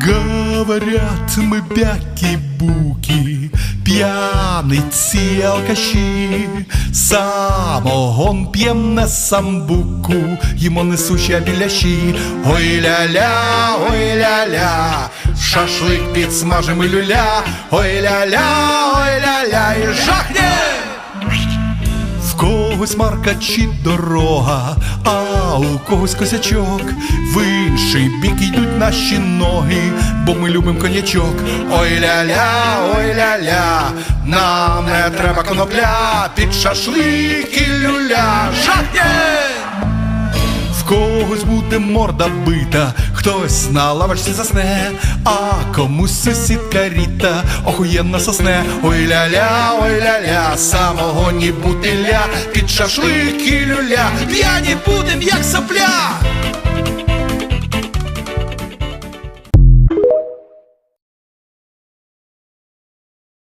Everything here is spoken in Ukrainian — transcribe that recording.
Говорят, мы бяки-буки, пьяниці алкаші, самогон п'єм на самбуку, їмо несущі біляші. Ой ля-ля, ой ля-ля, шашлик смажем і люля, ой ля-ля, когось марка чи дорога, а у когось косячок. В інший бік йдуть наші ноги, бо ми любим конячок. Ой ля-ля, ой ля-ля, нам не треба конопля, під шашлик і люля. Жахне! В когось буде морда бита, хтось на лавочці засне, а комусь сусідка ріта охуєнно сосне. Ой ля-ля, ой ля-ля, самого ні бутиля, під шашлики люля, п'яні будем, як сопля.